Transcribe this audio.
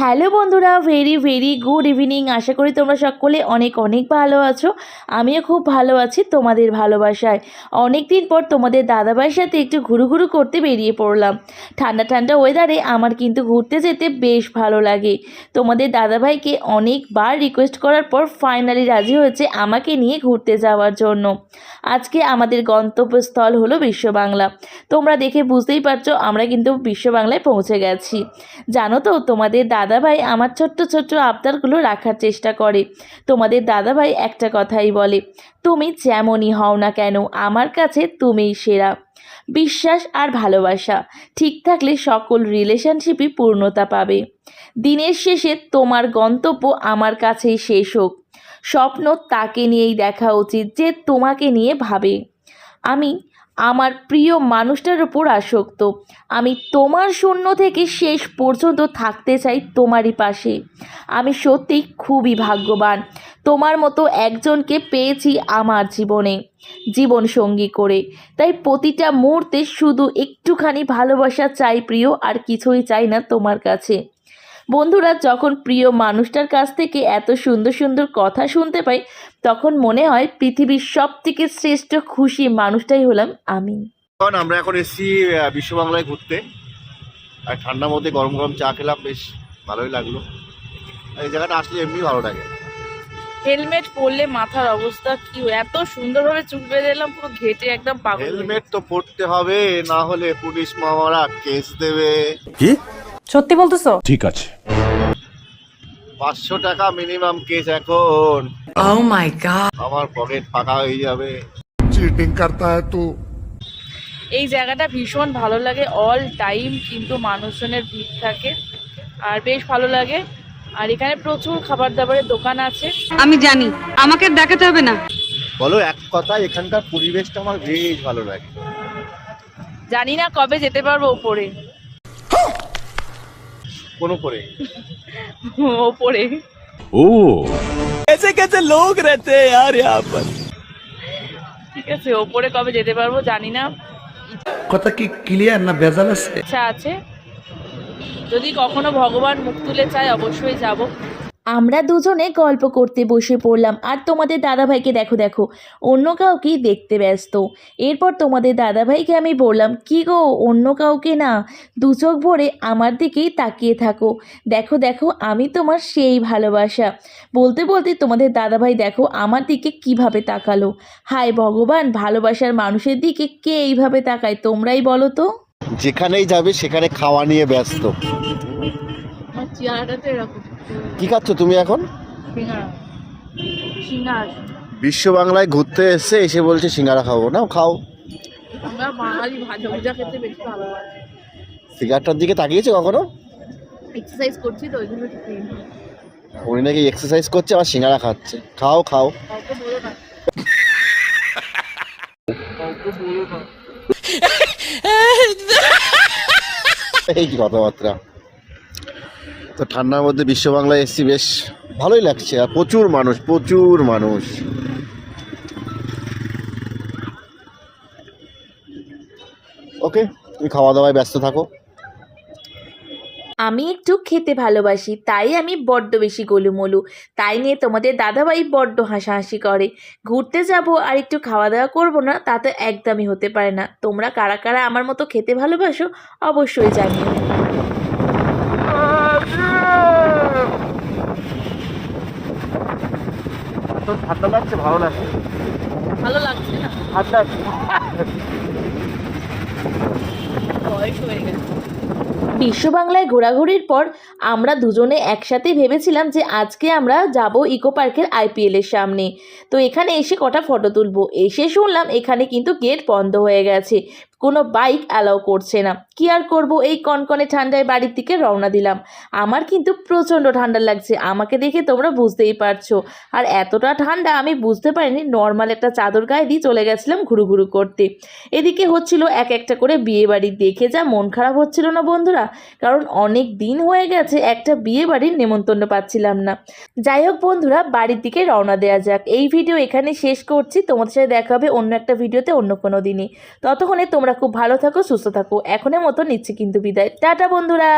Hello বন্ধুরা very very good evening আশা করি তোমরা সকলে অনেক অনেক ভালো আছো। আমিও খুব ভালো আছি তোমাদের ভালোবাসায়। অনেক দিন পর তোমাদের দাদাভাইয়ের সাথে একটু ঘুরু ঘুরু করতে বেরিয়ে পড়লাম। ঠান্ডা ঠান্ডা ওয়েদারে আমার কিন্তু ঘুরতে যেতে বেশ ভালো লাগে। তোমাদের দাদাভাইকে অনেকবার রিকোয়েস্ট করার পর ফাইনালি রাজি হয়েছে আমাকে নিয়ে ঘুরতে যাওয়ার জন্য। আজকে আমাদের গন্তব্যস্থল হলো বিশ্ব বাংলা। তোমরা দেখে বুঝতেই পারছ, আমরা কিন্তু বিশ্ব বাংলায় পৌঁছে গেছি। জানো তো, তোমাদের দাদাভাই আমার ছোট্ট ছোট্ট আবদারগুলো রাখার চেষ্টা করে। তোমাদের দাদাভাই একটা কথাই বলে, তুমি যেমনই হও না কেন, আমার কাছে তুমিই সেরা। বিশ্বাস আর ভালোবাসা, ঠিক থাকলে সকল রিলেশনশিপই পূর্ণতা পাবে। দিনের শেষে তোমার গন্তব্য আমার কাছেই শেষ হোক। স্বপ্ন তাকে নিয়েই দেখা উচিত, যে তোমাকে নিয়ে ভাবে। আমি আমার প্রিয় মানুষটার উপর আসক্ত। আমি তোমার শূন্য থেকে শেষ পর্যন্ত থাকতে চাই তোমারই পাশে। আমি সত্যিই খুবই ভাগ্যবান। তোমার মতো একজনকে পেয়েছি আমার জীবনে, জীবন সঙ্গী করে। তাই প্রতিটা মুহূর্তে শুধু একটুখানি ভালোবাসা চাই প্রিয়, আর কিছুই চাই না তোমার কাছে। বন্ধুরা যখন প্রিয় মানুষটার কাছ থেকে এত সুন্দর সুন্দর কথা শুনতে পাই তখন মনে হয় পৃথিবীর সব থেকে শ্রেষ্ঠ খুশি মানুষটাই হলাম আমি। আমরা এখন এসেছি বিশ্ব বাংলায় ঘুরতে। আর ঠান্ডার মধ্যে গরম গরম চা খেলাম বেশ ভালোই লাগল। এই জায়গাটা আসলে এমনি ভালো লাগে। হেলমেট পরলে মাথার অবস্থা কি? এত সুন্দরভাবে চুল বেঁধে এলাম পুরো ঘেটে একদম পাগল হেলমেট তো পরতে হবে না হলে পুলিশ মামারা কেস দেবে। কি? সত্যি বলতেছো? ঠিক আছে। পাঁচশো টাকা মিনিমাম কেস এখন। oh আমার পকেট ফাঁকা হয়ে যাবে। এই জায়গাটা ভীষণ ভালো লাগে অল টাইম কিন্তু মানুষজনের ভিড় থাকে আর বেশ ভালো লাগে। আর এখানে প্রচুর খাবার দাবারের দোকান আছে। আমি জানি আমাকে দেখাতে হবে না। বলো এক কথা এখানকার পরিবেশটা আমার বেশ ভালো লাগে। জানি না কবে যেতে পারব উপরে। কোনো করে ওপরে पर? ঠিক আছে ওপরে কবে যেতে পারব জানি না। কথা কি ক্লিয়ার না ভেজাল আছে? ইচ্ছা আছে। যদি কখনো ভগবান মুখ তুলে চায় অবশ্যই যাব। আমরা দুজনে গল্প করতে বসে পড়লাম। আর তোমাদের দাদাভাইকে দেখো দেখো অন্য কাউকেই দেখতে ব্যস্ত। এরপর তোমাদের দাদাভাইকে আমি বললাম কি গো অন্য কাউকে না? দু চোখ ভরে আমার দিকেই তাকিয়ে থাকো। দেখো দেখো আমি তোমার সেই ভালোবাসা। বলতে বলতে তোমাদের দাদাভাই দেখো আমার দিকে কীভাবে তাকালো? হায় ভগবান ভালোবাসার মানুষের দিকে কে এইভাবে তাকায় তোমরাই বলো তো? যেখানেই যাবে সেখানে খাওয়া নিয়ে ব্যস্ত। তো এরকম। কি খাচ্ছ তুমি এখন? বিশ্ব বাংলায় ঘুরতে এসে এসে বলছে সিঙ্গারা খাব। না খাও। সিগারটার দিকে তাকিয়েছো কখনো? এক্সারসাইজ করছি তো উনি নাকি এক্সারসাইজ করছে আবার সিঙ্গারা খাচ্ছে। খাও খাও। এই কি কথাবার্তা? তো ঠান্ডার মধ্যে বিশ্ব বাংলায় এসছি, বেশ ভালোই লাগছে। আর প্রচুর মানুষ প্রচুর মানুষ। ওকে, তুমি খাওয়া দাওয়ায় ব্যস্ত থাকো। আমি একটু খেতে ভালোবাসি, তাই আমি বড্ড বেশি গোলুমলু। তাই নিয়ে তোমাদের দাদাভাই বড্ড হাসাহাসি করে। ঘুরতে যাব আর একটু খাওয়া দাওয়া করব না, তা তো একদমই হতে পারে না। তোমরা কারা কারা আমার মতো খেতে ভালোবাসো, অবশ্যই জানিও। তো ঠান্ডা লাগছে ভালো লাগছে। ভালো লাগছে না? ঠান্ডা বয়স হয়ে গেছে। বিশ্ব বাংলায় ঘোরাঘুরির পর আমরা দুজনে একসাথে ভেবেছিলাম যে আজকে আমরা যাব ইকো পার্কের আইপিএলের সামনে। তো এখানে এসে কটা ফটো তুলবো? এসে শুনলাম এখানে কিন্তু গেট বন্ধ হয়ে গেছে। কোনো বাইক অ্যালাউ করছে না। কি আর করব? এই কনকনে ঠান্ডায় বাড়ির দিকে রওনা দিলাম। আমার কিন্তু প্রচণ্ড ঠান্ডা লাগছে। আমাকে দেখে তোমরা বুঝতেই পারছ। আর এতটা ঠান্ডা আমি বুঝতে পারিনি। নর্মাল একটা চাদর গায়ে দিয়ে চলে গেছিলাম ঘুরু ঘুরু করতে। এদিকে হচ্ছিল এক একটা করে বিয়ে বাড়ি দেখে যা মন খারাপ হচ্ছিল না বন্ধুরা। কারণ অনেক দিন হয়ে গেছে একটা বিয়ে বাড়ির নেমন্তন্ন পাচ্ছিলাম না। যাই হোক বন্ধুরা, বাড়ির দিকে রওনা দেওয়া যাক। এই ভিডিও এখানে শেষ করছি। তোমাদের সাথে দেখা হবে অন্য একটা ভিডিওতে অন্য কোনো দিনই। ততক্ষণে তোমরা খুব ভালো থাকো সুস্থ থাকো। এখনের মতো নিচ্ছি কিন্তু বিদায়। টাটা বন্ধুরা!